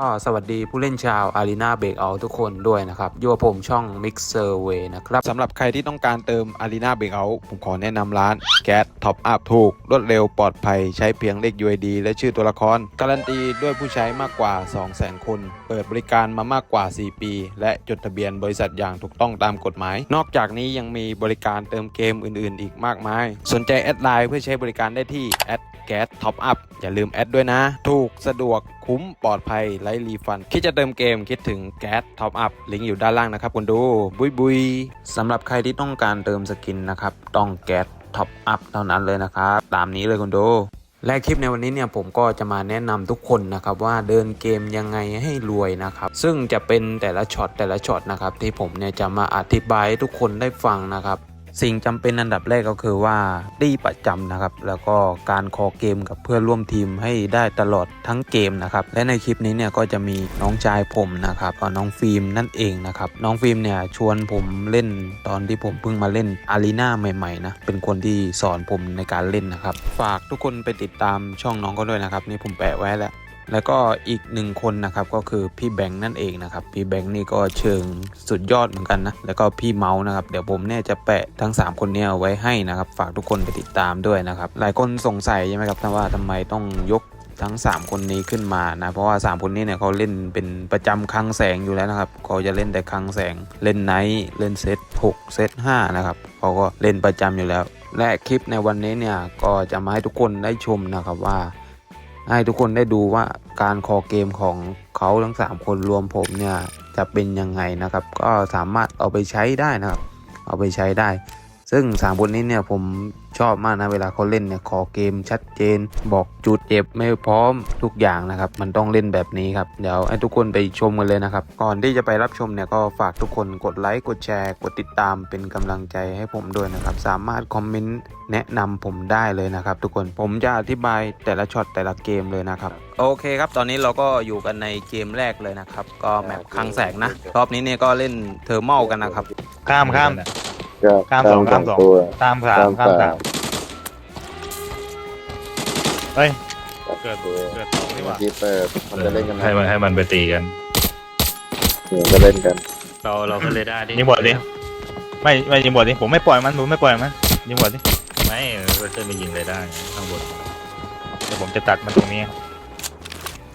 ก็สวัสดีผู้เล่นชาว Arena Breakout ทุกคนด้วยนะครับอยู่กับผมช่อง Mixer Way นะครับสำหรับใครที่ต้องการเติม Arena Breakout ผมขอแนะนำร้าน Gas Top Up ถูก รวดเร็วปลอดภัยใช้เพียงเลข UID และชื่อตัวละคร การันตีด้วยผู้ใช้มากกว่า 200,000 คน เปิดบริการมามากกว่า 4 ปี และจดทะเบียนบริษัทอย่างถูกต้องตามกฎหมาย นอกจากนี้ยังมีบริการเติมเกมอื่น ๆ อีกมากมาย สนใจแอดไลน์เพื่อใช้บริการได้ที่แอด แก๊สท็อปอัพอย่าลืมแอดด้วยนะ ถูกสะดวกคุ้มปลอดภัยไร้รีฟัน คิดจะเติมเกมคิดถึงแก๊สท็อปอัพลิงก์อยู่ด้านล่างนะครับคุณดู บุยบุยสำหรับใครที่ต้องการเติมสกินนะครับ ต้องแก๊สท็อปอัพเท่านั้นเลยนะครับ ตามนี้เลยคุณดูและคลิปในวันนี้เนี่ยผมก็จะมาแนะนำทุกคนนะครับว่าเดินเกมยังไงให้รวยนะครับ ซึ่งจะเป็นแต่ละช็อตแต่ละช็อตนะครับที่ผมเนี่ยจะมาอธิบายให้ทุกคนได้ฟังนะครับ สิ่งจำเป็นอันดับแรกก็คือว่าตีประจำนะครับ แล้วก็การคอเกมกับเพื่อนร่วมทีมให้ได้ตลอดทั้งเกมนะครับและในคลิปนี้เนี่ยก็จะมีน้องชายผมนะครับก็น้องฟิล์มนั่นเองนะครับน้องฟิล์มเนี่ยชวนผมเล่นตอนที่ผมเพิ่งมาเล่นอารีนาใหม่ๆนะเป็นคนที่สอนผมในการเล่นนะครับ ฝากทุกคนไปติดตามช่องน้องก็ด้วยนะครับนี่ผมแปะไว้แล้ว แล้วก็อีกหนึ่งคนนะครับก็คือพี่แบงค์นั่นเองนะครับ พี่แบงค์นี่ก็เชิงสุดยอดเหมือนกันนะ แล้วก็พี่เมาส์นะครับ เดี๋ยวผมเนี่ยจะแปะทั้ง 3 คนเนี้เอาไว้ให้นะครับ ฝากทุกคนไปติดตามด้วยนะครับ หลายคนสงสัยใช่ไหมครับว่าทำไมต้องยกทั้ง 3 คนนี้ขึ้นมานะ เพราะว่า 3 คนนี้เนี่ยเขาเล่นเป็นประจำคลังแสงอยู่แล้วนะครับเขาจะเล่นแต่คลังแสงเล่นไนท์เล่นเซต6เซต5นะครับเขาก็เล่นประจำอยู่แล้ว และคลิปในวันนี้เนี่ยก็จะมาให้ทุกคนได้ชมนะครับว่า ให้ทุกคนได้ดูว่าการคอเกมของเขาทั้ง 3 คนรวมผมเนี่ยจะเป็นยังไงนะครับ ก็สามารถเอาไปใช้ได้นะครับ เอาไปใช้ได้ ซึ่ง3คนนี้เนี่ยผมชอบมากนะเวลาเขาเล่นเนี่ยคอเกมชัดเจน บอกจุดเจ็บไม่พร้อมทุกอย่างนะครับ มันต้องเล่นแบบนี้ครับ เดี๋ยวให้ทุกคนไปชมกันเลยนะครับ ก่อนที่จะไปรับชมเนี่ยก็ฝากทุกคนกดไลค์กดแชร์ กดติดตามเป็นกำลังใจให้ผมด้วยนะครับ สามารถคอมเมนต์แนะนำผมได้เลยนะครับทุกคนผมจะอธิบายแต่ละช็อตแต่ละเกมเลยนะครับโอเคครับตอนนี้เราก็อยู่กันในเกมแรกเลยนะครับ ก็แมปคลังแสงนะรอบนี้เนี่ยก็เล่นเทอร์มอลกันนะครับข้ามข้าม ก็ข้ามสองข้ามสอง ตัว ตามสามข้ามสามเฮ้ย เกิดตัวเกิดสองนี่หเมื่อว่ากี้เปิดมันจะเล่นกันให้มันให้มันไปตีกันเหมือนจะเล่นกันเราเราก็เลยได้ดิยิงบอดดิ ไม่ไม่ยิงบอดดิ ผมไม่ปล่อยมัน ผมไม่ปล่อยมัน ยิงบอดดิ ไม่เราจะไปยิงเลยได้ข้างบนเดี๋ยวผมจะตัดมันตรงนี้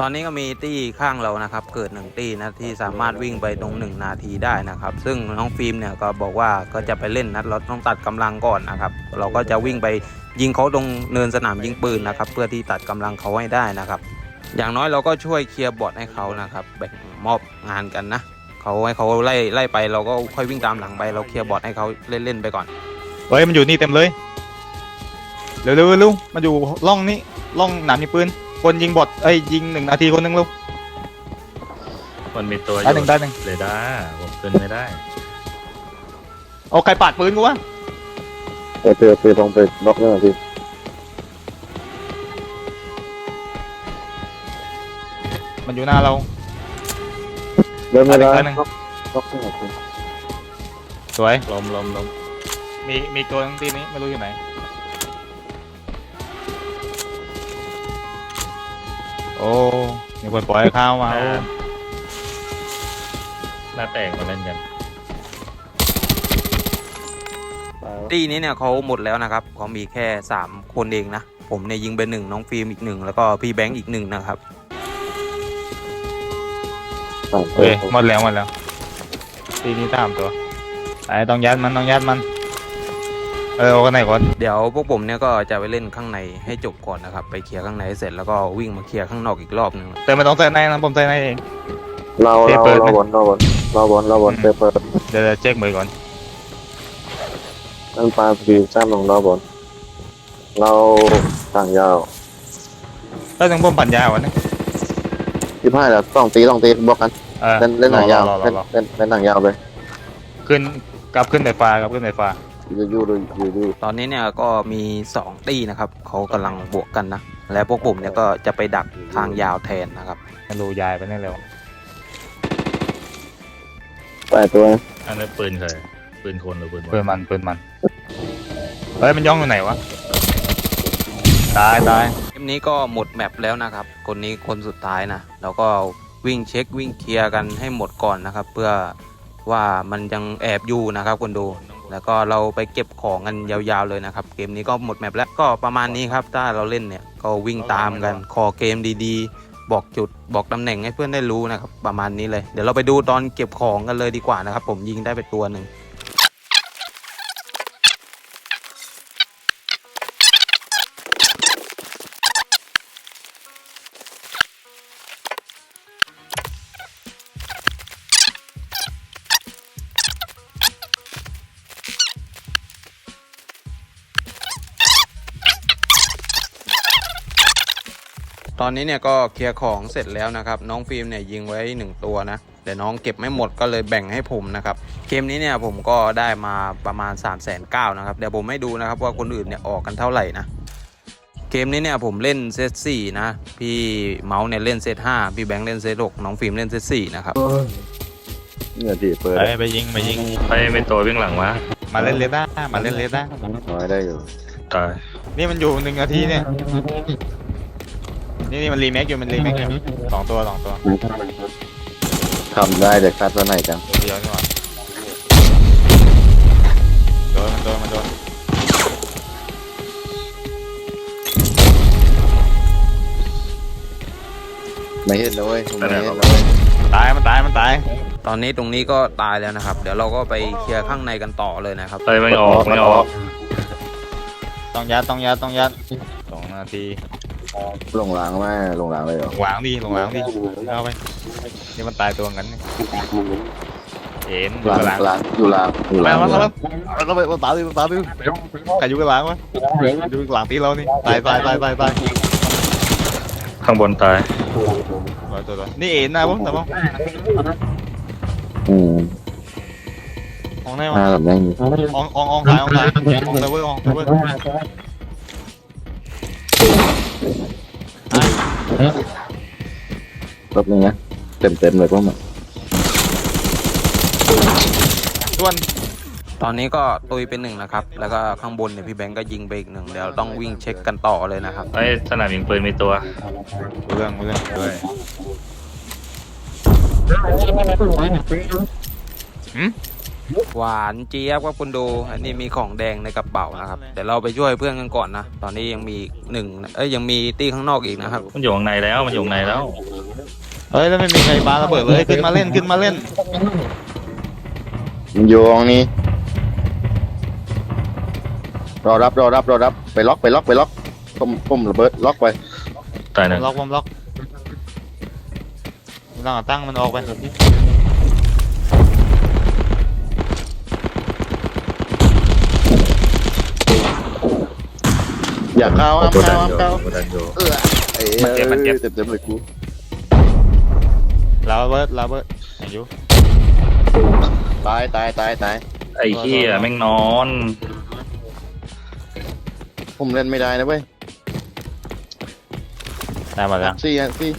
ตอนนี้ก็มีตี้ข้างเรานะครับ เกิดหนึ่งตี้นะที่สามารถวิ่งไปตรงหนึ่งนาทีได้นะครับ ซึ่งน้องฟิล์มเนี่ยก็บอกว่าก็จะไปเล่นนัดเราต้องตัดกำลังก่อนนะครับ เราก็จะวิ่งไปยิงเขาตรงเนินสนามยิงปืนนะครับ เพื่อที่ตัดกำลังเขาให้ได้นะครับ อย่างน้อยเราก็ช่วยเคลียร์บอทให้เขานะครับแบ่งมอบงานกันนะเขาให้เขาไล่ไล่ไปเราก็ค่อยวิ่งตามหลังไป เราเคลียร์บอทให้เขาเล่นๆไปก่อนเฮ้ยมันอยู่นี่เต็มเลยเร็วเร็วเร็วมันอยู่ร่องนี้ร่องหนามยิงปืน คนยิงบอดเอ้ยยิงหนึ่งนาทีคนหนึงลูก มันมีตัวอได้หนึ่ยู่งได้หนึ่ง เลยได้ผมขึ้นไม่ได้เอาใครปาดปืนกูวะเปิดเปิดเปิดลงไปบล็อกแล้วพี่มันอยู่หน้าเราเริ่มไม่ได้ได้หนึ่ง บล็อกบล็อกแล้วพี่สวย ลมลมลมมีมีตัวทั้งทีนี้ไม่รู้อยู่ไหน โอ้มีคนปล่อยข้าวมาโอ้หน้าแตกมาเล่นกันตายแล้วตี้นี้เนี่ยเขาหมดแล้วนะครับเขามีแค่ 3 คนเองนะ ผมเนี่ยยิงไปหนึ่งน้องฟิล์มอีกหนึ่งแล้วก็พี่แบงค์อีกหนึ่งนะครับตายเฮ้ยแล้วหมดแล้วหมดแล้วทีนี้ตามตัวไอ้ต้องยัดมันต้องยัดมัน เออเอากันไหนก่อนเดี๋ยวพวกผมเนี่ยก็จะไปเล่นข้างในให้จบก่อนนะครับ ไปเคลียร์ข้างในให้เสร็จแล้วก็วิ่งมาเคลียร์ข้างนอกอีกรอบหนึ่งแต่ไม่ต้องใส่ในนะผมใส่ในเอง เราเทเราเปิดไหม เราบอลเราบอลเราบอลเราบอลเปิดเปิดเดี๋ยวเดี๋ยวเช็คมือก่อนนั่นปลาพีจ้ามลงเราบอลเราต่างยาวถ้าต้องผมปั่นยาวะเนี่ยที่พ่ายแล้วต้องตีต้องตีบล็อกกันเออเล่นเล่นหนังยาวรอรอรเล่นอรอเล่นเล่นหนังยาวไปขึ้นกลับขึ้นไฟฟ้ากลับขึ้นไฟฟ้า อยู่อยู่ดูอยู่ดูตอนนี้เนี่ยก็มี2ตี้นะครับเขากำลังบวกกันนะ และพวกผมเนี่ยก็จะไปดักทางยาวแทนนะครับไม่รู้ยายไปนี่เร็วแปดตัวอันนั้นปืนเคยปืนคนหรือปืนเพื่อนมันเพื่อนมันเฮ้ยมันย่องอยู่ไหนวะตายตายคลิปนี้ก็หมดแมปแล้วนะครับ คนนี้คนสุดท้ายนะแล้วก็วิ่งเช็ควิ่งเคลียร์กันให้หมดก่อนนะครับ เพื่อว่ามันยังแอบอยู่นะครับคนดู แล้วก็เราไปเก็บของกันยาวๆเลยนะครับ เกมนี้ก็หมดแมปแล้วก็ประมาณนี้ครับ ถ้าเราเล่นเนี่ยก็วิ่งตามกันคอเกมดีๆ บอกจุดบอกตำแหน่งให้เพื่อนได้รู้นะครับ ประมาณนี้เลย เดี๋ยวเราไปดูตอนเก็บของกันเลยดีกว่านะครับ ผมยิงได้ไปตัวหนึ่ง ตอนนี้เนี่ยก็เคลียร์ของเสร็จแล้วนะครับน้องฟิล์มเนี่ยยิงไว้หนึ่งตัวนะแต่น้องเก็บไม่หมดก็เลยแบ่งให้ผมนะครับเกมนี้เนี่ยผมก็ได้มาประมาณ 3 9 0 0 0นะครับเดี๋ยวผมให้ดูนะครับว่าคนอื่นเนี่ยออกกันเท่าไหร่นะเกมนี้เนี่ยผมเล่นเซตสี่นะพี่เมาส์เนี่ยเล่นเซตห้าพี่แบงค์เล่นเซตหกน้องฟิล์มเล่นเซตสี่นะครับเนี่ยที่เปิดไปไปยิงไปยิงไปเป็นตัววิ่งหลังวะมาเล่นเลด้ามาเล่นเลด้าน้อยได้อยู่ตายนี่มันอยู่หนึ่งนาทีเนี่ย นี่นี่มันรีเมคอยู่มันรีเมคอยู่สองตัวสองตัวทำได้แต่คาดว่าไหนจังเดียวนี่หว่าโดนมันโดนมันโดนไม่เห็นนะเว้ยไม่เห็นนะเว้ยตายมันตายมันตาย ตอนนี้ตรงนี้ก็ตายแล้วนะครับ เดี๋ยวเราก็ไปเคลียร์ข้างในกันต่อเลยนะครับไปไม่ออกไม่ออกต้องยัดต้องยัดต้องยัดสองนาที ลงหลังแม่ลงหลังเลยเหรอวางดิลงวางดิเอาไปนี่มันตายตัวงั้นนี่เห็นอหยู่ลังกับหลังหลังอยู่หลังอยู่หลัมางมาแล้วเราไปตาดิตาดิใครอยู่กับหลังวะอยู่หลังตีเรานี่ตายตายตายตายตายข้างบนตายร้อยตัวร้อยนี่เอ็นนะผมแต่ว่าอืมองแน่หวะน้าแบบแม่งอองอองอองขายอองขายอองเซเวอร์อองเซเวอร์ รอบนึงนะเต็มเต็มๆเลยพวกมันส่วนตอนนี้ก็ตุยเป็นหนึ่งนะครับ แล้วก็ข้างบนเนี่ยพี่แบงค์ก็ยิงไปอีกหนึ่งเดี๋ยวต้องวิ่งเช็คกันต่อเลยนะครับ ไอ้สนามยิงปืนมีตัวเรื่องเรื่องด้วยหืม หวานเจี๊ยบครับคุณดู อันนี้มีของแดงในกระเป๋านะครับเดี๋ยวเราไปช่วยเพื่อนกันก่อนนะ ตอนนี้ยังมีอีกหนึ่งเอ้ยยังมีตีข้างนอกอีกนะครับ มันอยู่ข้างในแล้วมันอยู่ข้างในแล้วเฮ้ยแล้วไม่มีใครปาระเบิดเลยขึ้นมาเล่นขึ้นมาเล่นมันโยงนี่รอรับรอรับรอรับไปล็อกไปล็อกไปล็อกต้มต้มระเบิดล็อกไปตายหนึ่งล็อกผมล็อกตั้งตั้งมันออกไป อย่าเข้าห้ามตัวดัเข้านห้ามอยู่เข้าตัวดันอยู่เออเอ้ยมันเจ็บมันเจ็บเต็มเต็มๆเลยกูลาเบิร์ดลาเบิร์ดอายุตายตายตายตายไอ้เหี้ยแม่งนอนผมเล่นไม่ได้นะเว้ยได้หมดแล้วซี่อะซี่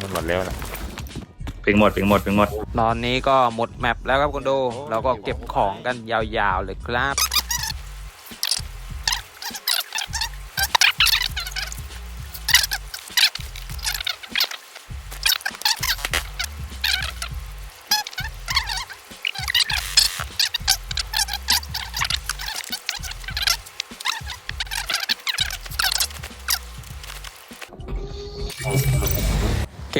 มันหมดแล้วนะปิงหมดปิงหมดปิงหมด ตอนนี้ก็หมดแมปแล้วครับคุณดูเราก็เก็บของกันยาวๆเลยครับ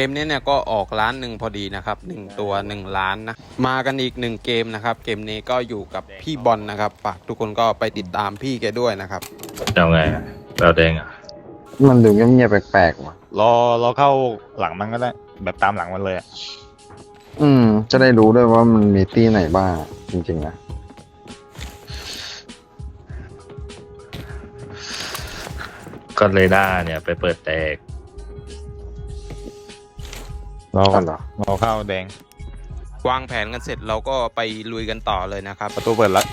มนี้เนี่ยก็ออกล้านหนึ่งพอดีนะครับหนึ่งตัวหนึ่งล้านนะ มากันอีกหนึ่งเกมนะครับ เกมนี้ก็อยู่กับพี่บอลนะครับฝากทุกคนก็ไปติดตามพี่แกด้วยนะครับเอาไงเราแดงอะ มันดูเงียบๆแปลกๆว่ะ รอรอเข้าหลังมันก็ได้ แบบตามหลังมันเลยอะอืม จะได้รู้ด้วยว่ามันมีตี้ไหนบ้าง จริงๆนะก็เรดาร์เนี่ย ไปเปิดแตก รออ๋อเหรอรอเข้าแดง วางแผนกันเสร็จเราก็ไปลุยกันต่อเลยนะครับ ประตูเปิดแล้ว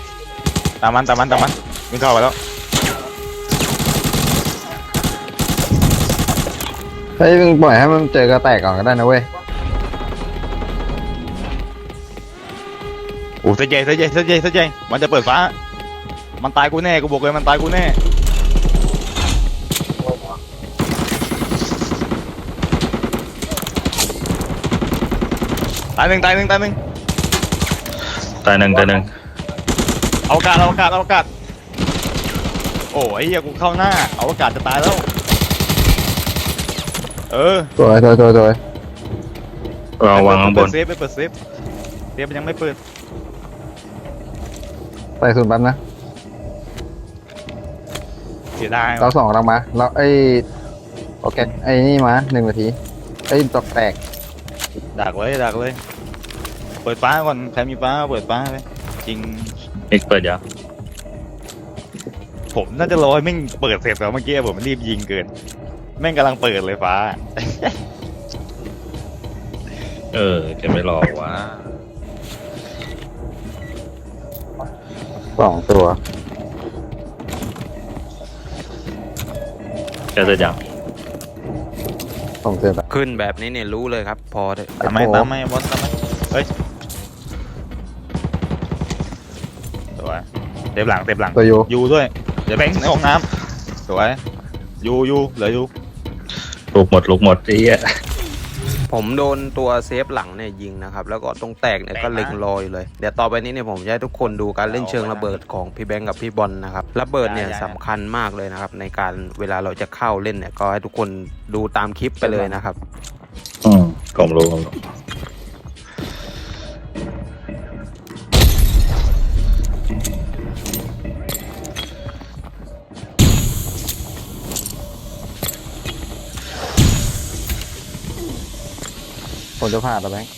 ตามมันตามมันตามมันวิ่งเข้าไปแล้ว เฮ้ยมึงปล่อยให้มันเจอกระแตกก่อนก็ได้นะเว้ยโอ้เสียใจเสียใจเสียใจเสียใจมันจะเปิดฟ้า มันตายกูแน่ กูบอกเลยมันตายกูแน่ ตายหนึ่งตายหนึ่งตายหนึ่งตายหนึ่งตายหนึ่งเอาอากาศเอาอากาศเอาอากาศโอ้ไอ้เหี้ยกูเข้าหน้า เอาอากาศจะตายแล้ว เออสวยสวยสวยสวยเราวางข้างบเปินดเซฟไปเปิดเซฟเซฟมันยังไม่เปิดใส่ศูนย์แป๊บนะเสียดายเราว่ะสองกำลังมา เราไอ้โอเคไอ้นี่มาหนึ่งนาทีไอ้ตกแตก ดักเลยดักเลย เปิดฟ้าก่อน ใครมีฟ้าเปิดฟ้าเลยจริงมิกเปิดยังผมน่าจะรอให้แม่งเปิดเสร็จแล้วเมื่อกี้ผมรีบยิงเกิน แม่งกำลังเปิดเลยฟ้า เออจะไม่รอวะสองตัว จะเสร็จยัง ส่งเสร็จแล้วขึ้นแบบนี้เนี่ยรู้เลยครับ พอเถอะตามไหมตามไหมบอสตามไหมเฮ้ยสวยเต็มหลังเต็มหลังตัวยูยูด้วย เดี๋ยวแบงค์ในห้องน้ำสวยยูยูเหลือยูลูกหมดลูกหมดไอ้เหี้ย ผมโดนตัวเซฟหลังเนี่ยยิงนะครับ แล้วก็ตรงแตกเนี่ยก็เล็งรอยเลย เดี๋ยวต่อไปนี้เนี่ยผมจะให้ทุกคนดูการเล่นเชิงระเบิดของพี่แบงค์กับพี่บอลนะครับ ระเบิดเนี่ยสำคัญมากเลยนะครับ ในการเวลาเราจะเข้าเล่นเนี่ยก็ให้ทุกคนดูตามคลิปไปเลยนะครับ อืมผมรู้ผมรู้ ผมจะผ่านแล้วแบงค์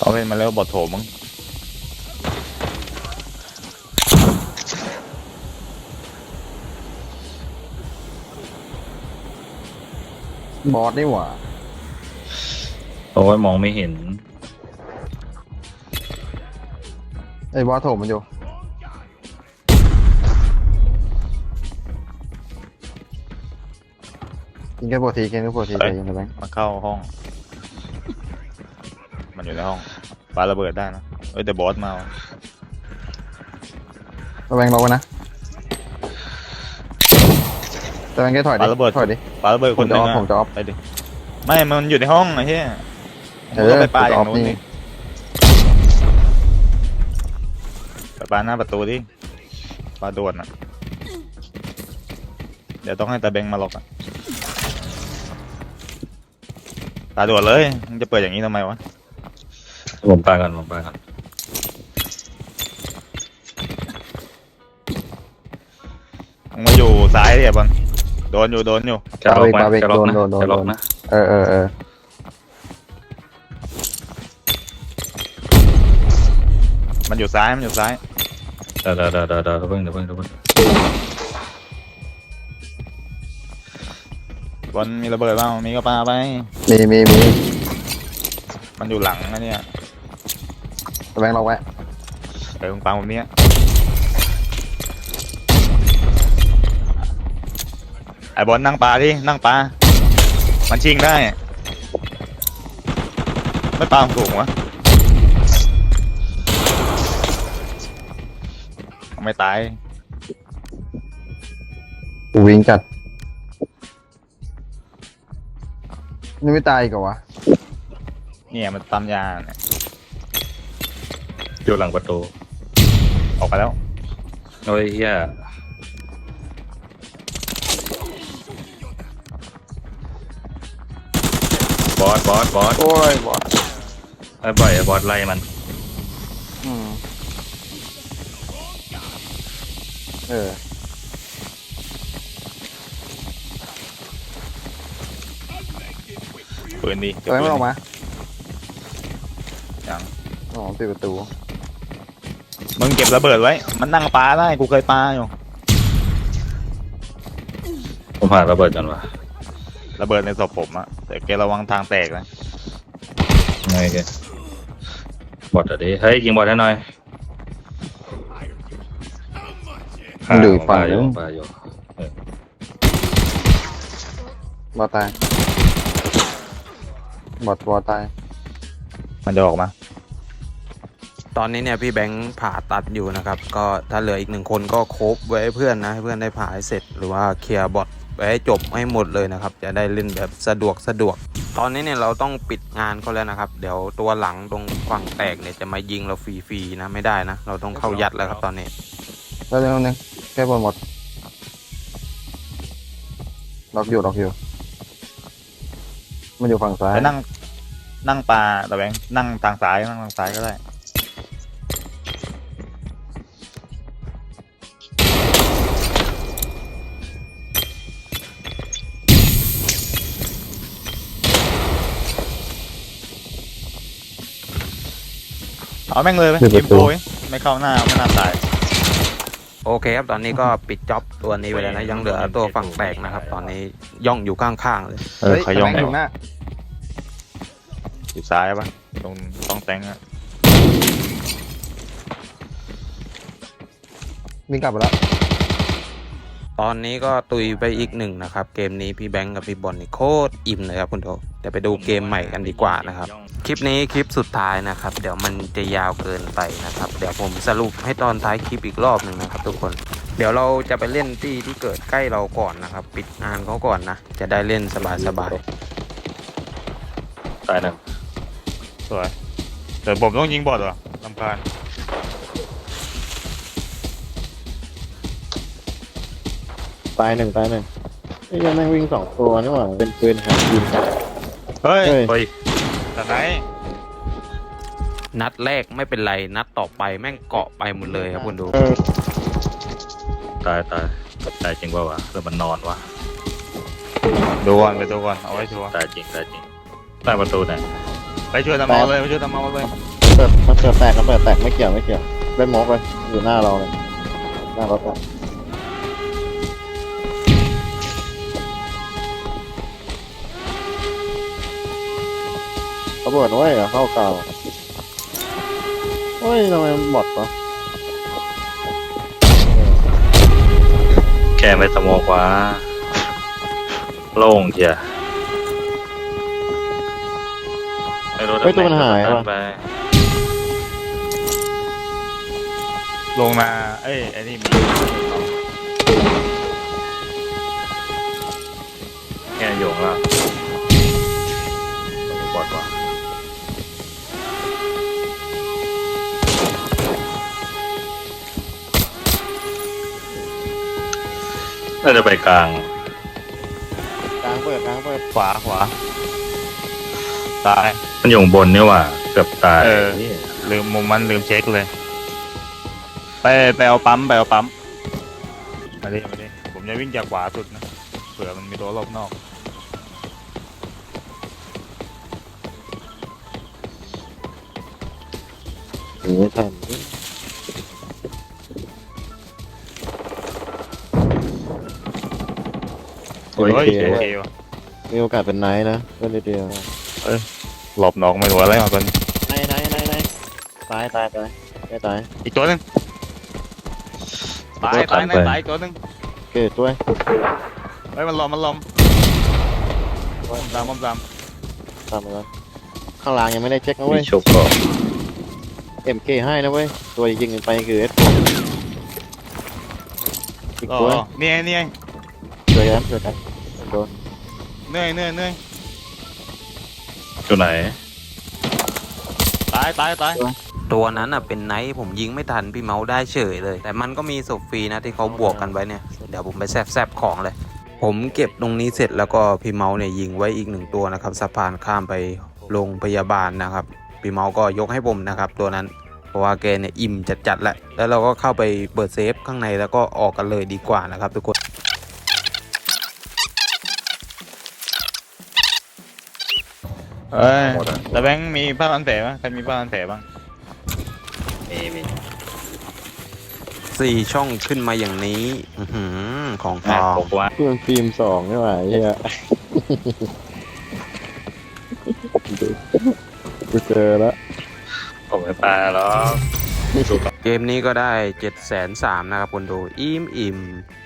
ต้องเล่นมาแล้วบอดโถมึงบอสนี่หว่า โอ้ยมองไม่เห็น ไอ้บอสโถมมันอยู่ กินแค่โปรตีกินแค่โปรตีใจเย็นนะแบงค์มาเข้าห้อง มันอยู่ในห้องปาระเบิดได้นะ เอ้ยแต่บอสมาว่ะระแวงเราไว้นะแต่แบงค์แค่ถอยดิปาระเบิดถอยดิ ปาระเบิดผคมนหจะนึองอฟอะผมจะออฟ ไปดิ ไม่ มันอยู่ในห้องไอ้เหี้ยเอมึงอก็ไปปาอย่างผมนู้นจะออฟดิไปปาหน้าประตูดิปาโดวนอะ เดี๋ยวต้องให้ตาเบงมาล็อกอะ ตาโดวนเลยมึงจะเปิดอย่างนี้ทำไมวะผมไปกันผมไปกันมึงมาอยู่ซ้ายดิไอ้บอลโดนอยู่โดนอยู่จะล็อกไหมปาเบรกจะล็อกนะโดนโดนจะล็อกโดนนะเออเออเออมันอยู่ซ้ายมันอยู่ซ้ายเดี๋ยวเดี๋ยวเดี๋ยวเดี๋ยวเดี๋ยวเพิ่งเดี๋ยวเพิ่งเดี๋ยวเพิ่งบอลมีระเบิดบ้างมีก็ปาไป มีมีมีมันอยู่หลังนะเนี่ยแบงค์เราไว้เออมึงปังแบบเนี้ยไอ้บอลนั่งปลาดินั่งปลามันชิงได้ ไม่ปลาสูงวะไม่ตายกูวิ่งจัด นี่ไม่ตายอีกเหรอวะเนี่ยมันตามยาเนี่ยอยู่หลังประตู ออกไปแล้ว โอ้ยเหี้ยบอสบอสบอสโอ้ยบอสไอ้บ่อยไอ้บอสไล่มัน อืมเออ ปืนดีแบงค์ไม่ออกมายังอ๋อปิดประตู มึงเก็บระเบิดไว้ มันนั่งปลาได้ กูเคยปลาอยู่ ผมผ่านระเบิดกันวะระเบิดในศพผมอะแต่แกระวังทางแตกนะไงแกบอดอะดิเฮ้ยยิงบอดให้หน่อยมันอยู่อีกฝั่งอนึยู่งปลาอยู่บอสตาย บอสบอสตายมันจะออกมา ตอนนี้เนี่ยพี่แบงค์ผ่าตัดอยู่นะครับ ก็ถ้าเหลืออีกหนึ่งคนก็โคบไว้ให้เพื่อนนะให้เพื่อนได้ผ่าให้เสร็จหรือว่าเคลียร์บอทไว้ให้จบให้หมดเลยนะครับ จะได้เล่นแบบสะดวกสะดวก ตอนนี้เนี่ยเราต้องปิดงานเขาแล้วนะครับ เดี๋ยวตัวหลังตรงฝั่งแตกเนี่ยจะมายิงเราฟรีๆนะไม่ได้นะ เราต้องเข้ายัดแล้วครับตอนนี้แล้วนึงนึงแค่บนหมดล็อกอยู่ล็อกอยู่ มันอยู่ฝั่งซ้ายไปนั่ง นั่งปลาตะแบงค์นั่งทางซ้ายนั่งทางซ้ายก็ได้ เอาแม่งเลยไหมยิมโป้ยไม่เข้าหน้าไม่น่าตาย โอเคครับ ตอนนี้ก็ปิดจ็อบตัวนี้ไปแล้วนะ ยังเหลือตัวฝั่งแตกนะครับ ตอนนี้ ย่องอยู่ข้างๆเลย เออขย่องแบงค์อยู่หน้าอยู่ซ้ายปะตรงต้องแตงอะวิ่งกลับไปแล้ว ตอนนี้ก็ตุยไปอีกหนึ่งนะครับ เกมนี้พี่แบงค์กับพี่บอลนี่โคตรอิ่มเลยครับคุณโทเดี๋ยวไปดูเกมใหม่กันดีกว่านะครับ คลิปนี้คลิปสุดท้ายนะครับ เดี๋ยวมันจะยาวเกินไปนะครับ เดี๋ยวผมสรุปให้ตอนท้ายคลิปอีกรอบหนึ่งนะครับ ทุกคนเดี๋ยวเราจะไปเล่นที่ที่เกิดใกล้เราก่อนนะครับ ปิดงานเขาก่อนนะ จะได้เล่นสบายตายหนึ่งสวยแต่ผมต้องยิงบอดเหรอลำพาน ตายหนึ่งตายหนึ่งไอ้ยังแม่งวิ่งสองตัวนี่หว่าเป็นปืนหายิงกันเฮ้ยเฮ้ย เฮ้ยแต่ไหนๆนัดแรกไม่เป็นไร นัดต่อไปแม่งเกาะไปหมดเลยครับคุณดู เออตายตายตายจริงเปล่าวะหรือมันนอนวะดูก่อนไปดูก่อนเอาไว้ชัวร์ตายจริงตายจริงใต้ประตูไหนไปช่วยตะเมาเลยไปช่วยตะเมาเลยเปิดมันเปิดแตกมันเปิดแตกไม่เกี่ยวไม่เกี่ยวได้หมอไปอยู่หน้าเราเลยหน้ารถอะ ระเบิดไว้เหรอเข้ากาวเฮ้ยทำไมมันหมดวะแค่ไม่สมองวะโล่งเชียไม่รู้เฮ้ยตัวมันหายว่ะว่ะ ไปลงมา เอ้ยไอ้นี่มี ไปกลาง กลางเปิดกลางเปิดขวาขวาตาย มันอยู่ข้างบนนี่หว่า เกือบตายเออ ลืมมุมมันลืมเช็คเลย ไปไปเอาปั๊มไปเอาปั๊มมาดิมาดิผมจะวิ่งจากขวาสุดนะเผื่อมันมีตัวรอบนอกหนีไม่ทัน โอ้ยเฮ้ยโอเค โอเควะมีโอกาสเป็นไนท์นะเพื่อนเดียวหลบนอกไม่รู้อะไรมาคนไนท์ไนท์ไนท์ไนท์ตายตายตายไม่ตายอีกตัวหนึงตายตายนะตายอีกตัวหนึงเกิดด้วยเฮ้ยมันลอมมันลอมมตามมตามตามมาแล้วข้างล่างยังไม่ได้เช็คนะมีเว้ยโชคก่อน MK ให้นะเว้ย ตัวยิงกันไปคือเอสอีกอ๋อตัวเนี่ยเนี่ ยช่วยกันช่วยกันโดนเหนื่อยเหนื่อยเหนื่อยอยู่ไหน ตายตายตายตัวนั้นอะเป็นไนท์ผมยิงไม่ทันพี่เมาส์ได้เฉยเลย แต่มันก็มีศพฟรีนะที่เขาบวกกันไว้เนี่ย เดี๋ยวผมไปแซบแซบๆของเลย ผมเก็บตรงนี้เสร็จแล้วก็พี่เมาส์เนี่ยยิงไว้อีกหนึ่งตัวนะครับสะพานข้ามไปโรงพยาบาลนะครับพี่เมาส์ก็ยกให้ผมนะครับ ตัวนั้นเพราะว่าแกเนี่ยอิ่มจัดๆแหละแล้วเราก็เข้าไปเปิดเซฟข้างในแล้วก็ออกกันเลยดีกว่านะครับทุกคน เอ้ยหมดอะแต่แบงค์มีผ้าพันแผลบ้างใครมีผ้าพันแผลบ้างมีมีสี่ช่องขึ้นมาอย่างนี้ อื้อหือของทอะองบอกว่าเครื่องฟิล์มสองนี่หว่าไอ้เฮียกูเจอแล้วผมไม่ปลาหรอกสุดเกมนี้ก็ได้7จ็ดแสนสามนะครับคนดูอิ่มอิ่ม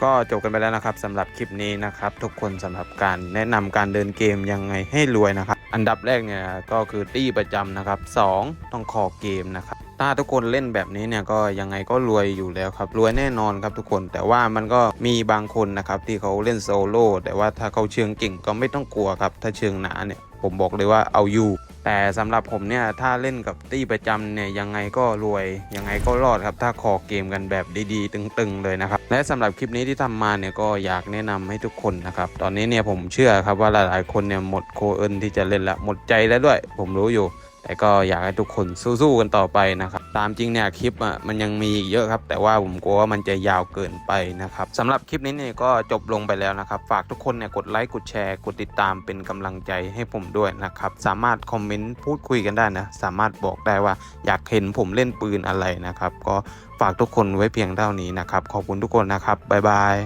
ก็จบกันไปแล้วนะครับสำหรับคลิปนี้นะครับ ทุกคนสำหรับการแนะนำการเดินเกมยังไงให้รวยนะครับ อันดับแรกเนี่ยก็คือตี้ประจำนะครับ 2 ต้องคอเกมนะครับ ถ้าทุกคนเล่นแบบนี้เนี่ยก็ยังไงก็รวยอยู่แล้วครับ รวยแน่นอนครับทุกคน แต่ว่ามันก็มีบางคนนะครับที่เขาเล่นโซโล่แต่ว่าถ้าเขาเชิงเก่งก็ไม่ต้องกลัวครับ ถ้าเชิงหนาเนี่ยผมบอกเลยว่าเอาอยู่ แต่สำหรับผมเนี่ยถ้าเล่นกับตี้ประจำเนี่ยยังไงก็รวยยังไงก็รอดครับ ถ้าคอเกมกันแบบดีๆ ตึงๆเลยนะครับ และสำหรับคลิปนี้ที่ทำมาเนี่ยก็อยากแนะนำให้ทุกคนนะครับ ตอนนี้เนี่ยผมเชื่อครับว่าหลายๆคนเนี่ยหมดโคเอินที่จะเล่นละหมดใจแล้วด้วย ผมรู้อยู่ แต่ก็อยากให้ทุกคนสู้ๆกันต่อไปนะครับ ตามจริงเนี่ยคลิปอะมันยังมีอีกเยอะครับ แต่ว่าผมกลัวว่ามันจะยาวเกินไปนะครับสำหรับคลิปนี้เนี่ยก็จบลงไปแล้วนะครับ ฝากทุกคนเนี่ยกดไลค์กดแชร์กดติดตามเป็นกำลังใจให้ผมด้วยนะครับ สามารถคอมเมนต์พูดคุยกันได้นะ สามารถบอกได้ว่าอยากเห็นผมเล่นปืนอะไรนะครับ ก็ฝากทุกคนไว้เพียงเท่านี้นะครับ ขอบคุณทุกคนนะครับบ๊ายบาย